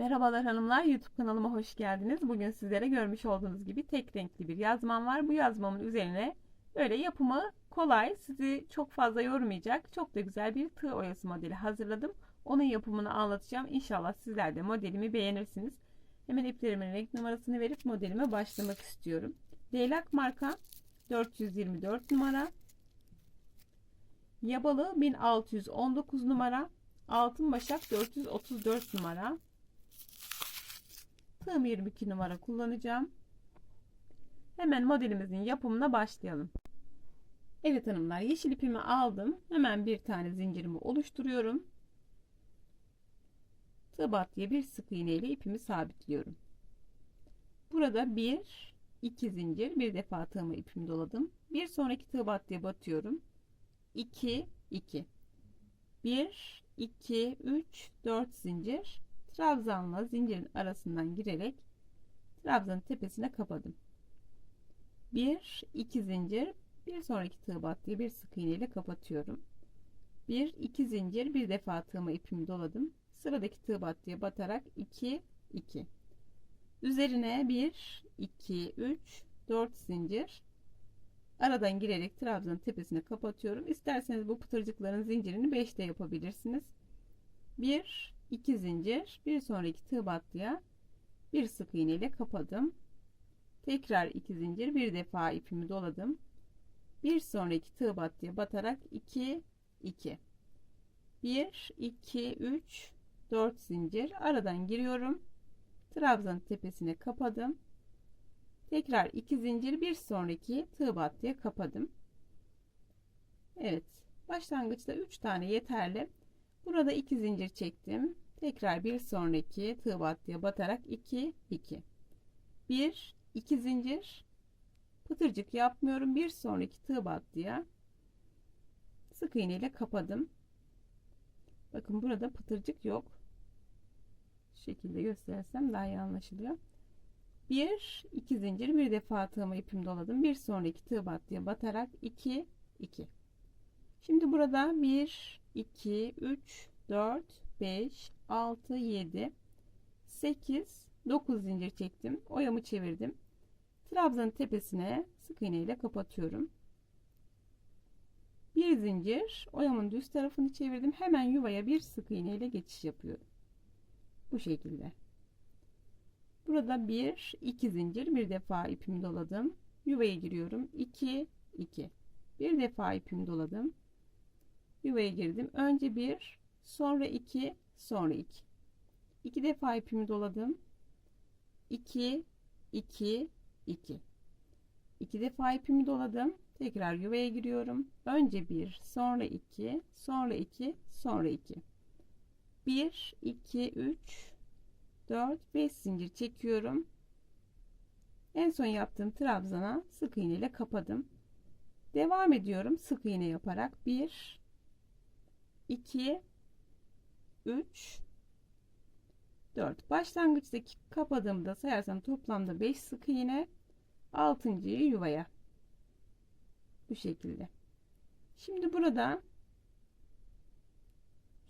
Merhabalar hanımlar, YouTube kanalıma hoş geldiniz. Bugün sizlere görmüş olduğunuz gibi tek renkli bir yazmam var. Bu yazmamın üzerine böyle yapımı kolay, sizi çok fazla yormayacak, çok da güzel bir tığ oyası modeli hazırladım. Onun yapımını anlatacağım. İnşallah sizler de modelimi beğenirsiniz. Hemen iplerimin renk numarasını verip modelime başlamak istiyorum. Leylak marka 424 numara. Yabalı 1619 numara. Altın başak 434 numara. Tığım 22 numara kullanacağım. Hemen modelimizin yapımına başlayalım. Evet hanımlar yeşil ipimi aldım. Hemen bir tane zincirimi oluşturuyorum. Tığ battıya bir sık iğne ile ipimi sabitliyorum. Burada bir iki zincir bir defa tığımı ipimi doladım. Bir sonraki tığ battıya batıyorum. 2 2 1 2 3 4 zincir trabzanla zincirin arasından girerek trabzanın tepesine kapadım. 1 2 zincir bir sonraki tığ battıya bir sık iğne ile kapatıyorum. 1 2 zincir bir defa tığıma ipimi doladım. Sıradaki tığ battıya batarak 2 2 üzerine 1 2 3 4 zincir aradan girerek trabzanın tepesine kapatıyorum. İsterseniz bu pıtırcıkların zincirini 5 de yapabilirsiniz. 1 2 zincir bir sonraki tığ battıya bir sık iğne ile kapadım. Tekrar 2 zincir bir defa ipimi doladım. Bir sonraki tığ battıya batarak 2 2 1 2 3 4 zincir aradan giriyorum. Trabzanın tepesine kapadım. Tekrar 2 zincir bir sonraki tığ battıya kapadım. Evet. Başlangıçta 3 tane yeterli. Burada 2 zincir çektim. Tekrar bir sonraki tığ battıya batarak 2 2 1 2 zincir pıtırcık yapmıyorum. Bir sonraki tığ battıya sık iğne ile kapadım. Bakın burada pıtırcık yok. Şu şekilde göstersem daha iyi anlaşılıyor. 1 2 zincir bir defa tığıma ipimi doladım. Bir sonraki tığ battıya batarak 2 2. Şimdi burada 1 2 3 4 5 6 7 8 9 zincir çektim. Oyamı çevirdim. Trabzanın tepesine sık iğne ile kapatıyorum. Bir zincir oyamın düz tarafını çevirdim. Hemen yuvaya bir sık iğne ile geçiş yapıyorum. Bu şekilde. Burada bir iki zincir bir defa ipimi doladım. Yuvaya giriyorum. 2 2. Bir defa ipimi doladım. Yuvaya girdim. Önce bir, sonra iki, sonra iki. İki defa ipimi doladım. 2 2 2. İki defa ipimi doladım. Tekrar yuvaya giriyorum. Önce bir, sonra iki, sonra iki, sonra iki. 1 2 3 4 5 zincir çekiyorum. En son yaptığım trabzana sık iğne ile kapadım. Devam ediyorum sık iğne yaparak 1 2 3 4 başlangıçtaki kapadığımda sayarsam toplamda 5 sık iğne 6.yı yuvaya. Bu şekilde. Şimdi burada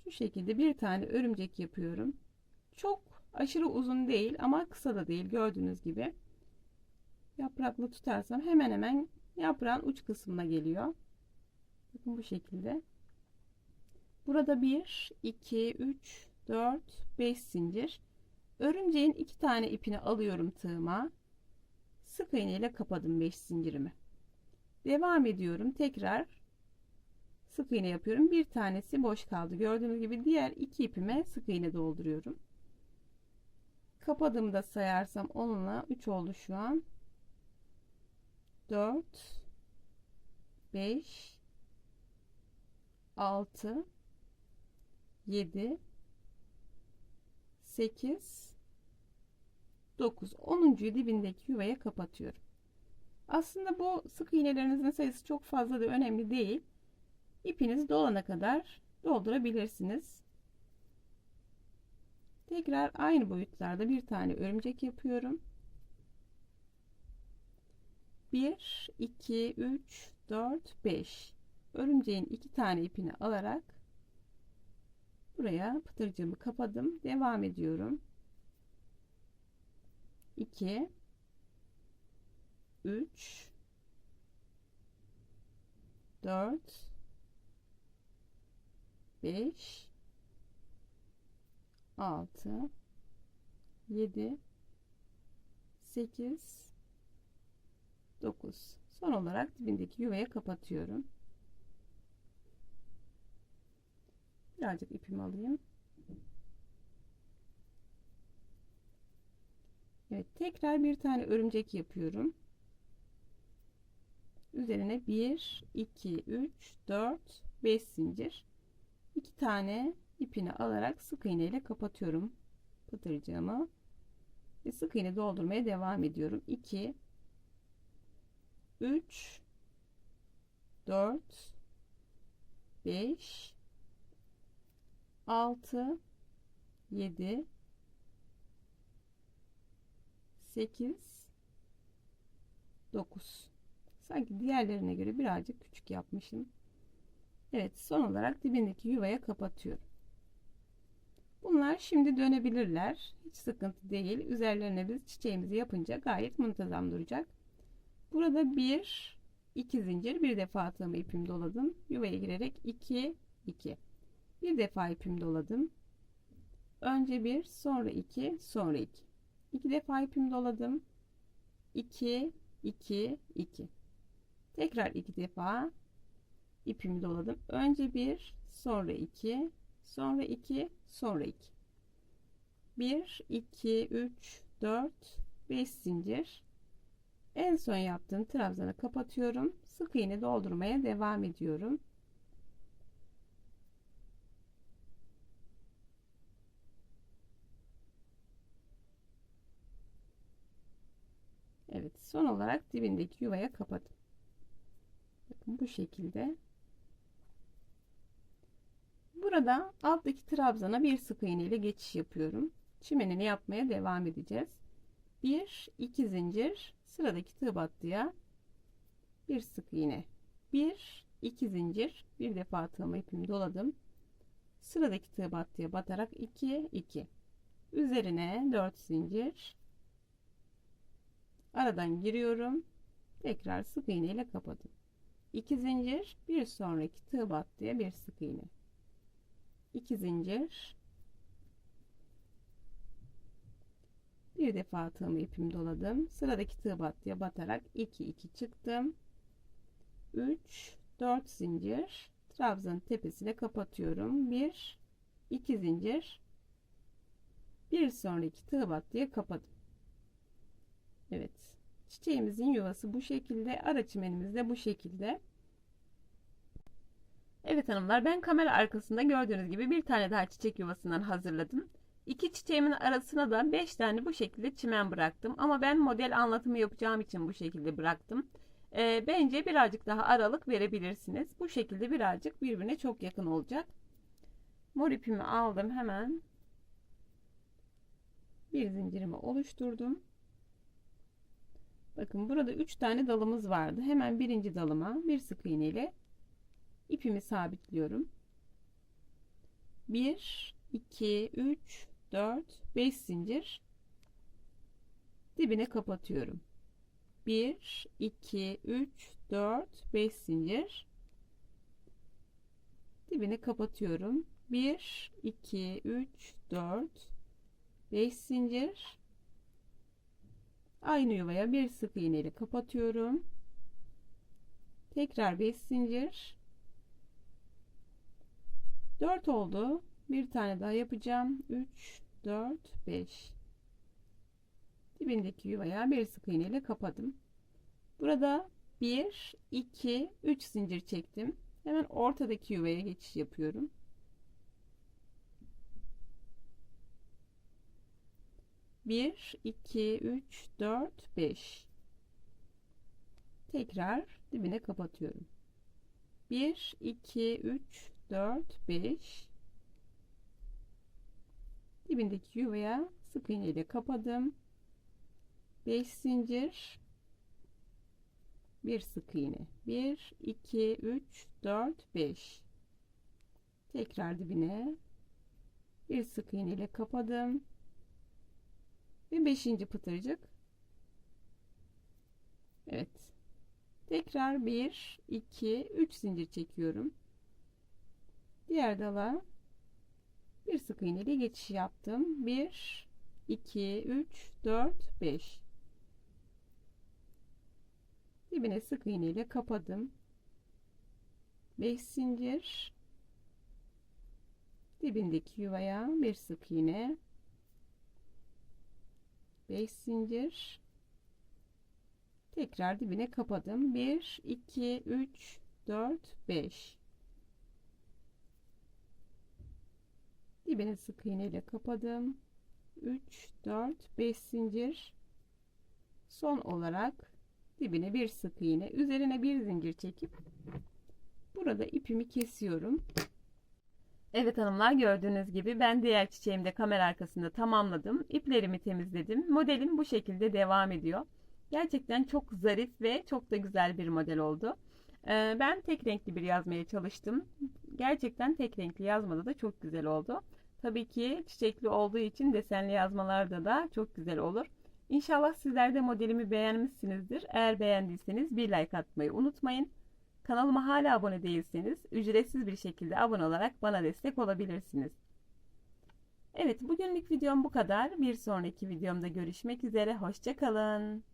şu şekilde bir tane örümcek yapıyorum. Çok aşırı uzun değil ama kısa da değil. Gördüğünüz gibi. Yapraklı tutarsam hemen hemen yaprağın uç kısmına geliyor. Bakın bu şekilde burada 1 2 3 4 5 zincir. Örümceğin iki tane ipini alıyorum tığıma. Sık iğne ile kapadım 5 zincirimi. Devam ediyorum. Tekrar sık iğne yapıyorum. Bir tanesi boş kaldı. Gördüğünüz gibi diğer iki ipime sık iğne dolduruyorum. Kapadığımda sayarsam onunla 3 oldu şu an. 4 5 6 7 8 9 10. dibindeki yuvaya kapatıyorum. Aslında bu sık iğnelerinizin sayısı çok fazla da önemli değil. İpiniz dolana kadar doldurabilirsiniz. Tekrar aynı boyutlarda bir tane örümcek yapıyorum. 1 2 3 4 5 örümceğin iki tane ipini alarak buraya pıtırcığımı kapadım. Devam ediyorum. 2 3 4 5 6 7 8 9 son olarak dibindeki yuvaya kapatıyorum birazcık ipimi alayım. Evet tekrar bir tane örümcek yapıyorum. Üzerine 1 2 3 4 5 zincir. 2 tane ipini alarak sık iğne ile kapatıyorum pıtırcığımı ve sık iğne doldurmaya devam ediyorum. 2 3 4 5 6 7 8 9 sanki diğerlerine göre birazcık küçük yapmışım. Evet son olarak dibindeki yuvaya kapatıyorum. Bunlar şimdi dönebilirler. Hiç sıkıntı değil. Üzerlerine biz çiçeğimizi yapınca gayet muntazam duracak. Burada bir iki zincir bir defa tığımı ipimi doladım. Yuvaya girerek 2 2 bir defa ipimi doladım. Önce bir sonra iki sonra iki. İki defa ipimi doladım. 2 2 2 tekrar iki defa ipimi doladım. Önce bir sonra iki sonra iki sonra iki. 1 2 3 4 5 zincir. En son yaptığım trabzanı kapatıyorum. Sık iğne doldurmaya devam ediyorum Evet son olarak dibindeki yuvaya kapadım bakın bu şekilde. Burada alttaki trabzana bir sık iğne ile geçiş yapıyorum. Çimenini yapmaya devam edeceğiz. 1 2 zincir sıradaki tığ battıya bir sık iğne. 1 2 zincir bir defa tığımı ipimi doladım. Sıradaki tığ battıya batarak 2 2 üzerine 4 zincir aradan giriyorum. Tekrar sık iğne ile kapadım 2 zincir bir sonraki tığ battıya bir sık iğne. 2 zincir. Bir defa tığımı ipimi doladım. Sıradaki tığ battıya batarak 2 2 çıktım. 3 4 zincir. Trabzanın tepesine kapatıyorum. 1 2 zincir. Bir sonraki tığ battıya kapadım Evet çiçeğimizin yuvası bu şekilde ara çimenimiz de bu şekilde Evet hanımlar ben kamera arkasında gördüğünüz gibi bir tane daha çiçek yuvasından hazırladım İki çiçeğimin arasına da 5 tane bu şekilde çimen bıraktım. Ama ben model anlatımı yapacağım için bu şekilde bıraktım. E, bence birazcık daha aralık verebilirsiniz. Bu şekilde birazcık birbirine çok yakın olacak. Mor ipimi aldım hemen. Bir zincirimi oluşturdum. Bakın burada 3 tane dalımız vardı. Hemen birinci dalıma bir sık iğne ile ipimi sabitliyorum. 1 2 3 4 5 zincir dibine kapatıyorum 1 2 3 4 5 zincir dibine kapatıyorum 1 2 3 4 5 zincir aynı yuvaya bir sık iğne ile kapatıyorum. Tekrar 5 zincir. 4 oldu. Bir tane daha yapacağım. 3 4 5 dibindeki yuvaya bir sık iğne ile kapadım. Burada 1 2 3 zincir çektim. Hemen ortadaki yuvaya geçiş yapıyorum bir iki üç dört beş. Tekrar dibine kapatıyorum. bir iki üç dört beş. Dibindeki yuvaya sık iğne ile kapadım. 5 zincir. Bir sık iğne. 1 2 3 4 5 tekrar dibine bir sık iğne ile kapadım Ve beşinci pıtırcık. Evet. Tekrar 1, 2, 3 zincir çekiyorum. Diğer dala bir sık iğne ile geçiş yaptım. 1, 2, 3, 4, 5. Dibine sık iğne ile kapadım. 5 zincir. Dibindeki yuvaya bir sık iğne. 5 zincir. Tekrar dibine kapadım. 1, 2, 3, 4, 5. Dibine sık iğne ile kapadım. 3, 4, 5 zincir. Son olarak dibine bir sık iğne, üzerine bir zincir çekip burada ipimi kesiyorum. Evet hanımlar gördüğünüz gibi ben diğer çiçeğimi de kamera arkasında tamamladım. İplerimi temizledim. Modelim bu şekilde devam ediyor. Gerçekten çok zarif ve çok da güzel bir model oldu. Ee, ben tek renkli bir yazmaya çalıştım. Gerçekten tek renkli yazmada da çok güzel oldu. Tabii ki çiçekli olduğu için desenli yazmalarda da çok güzel olur. İnşallah sizler de modelimi beğenmişsinizdir. Eğer beğendiyseniz bir like atmayı unutmayın. Kanalıma hala abone değilseniz ücretsiz bir şekilde abone olarak bana destek olabilirsiniz. Evet bugünlük videom bu kadar. Bir sonraki videomda görüşmek üzere. Hoşçakalın.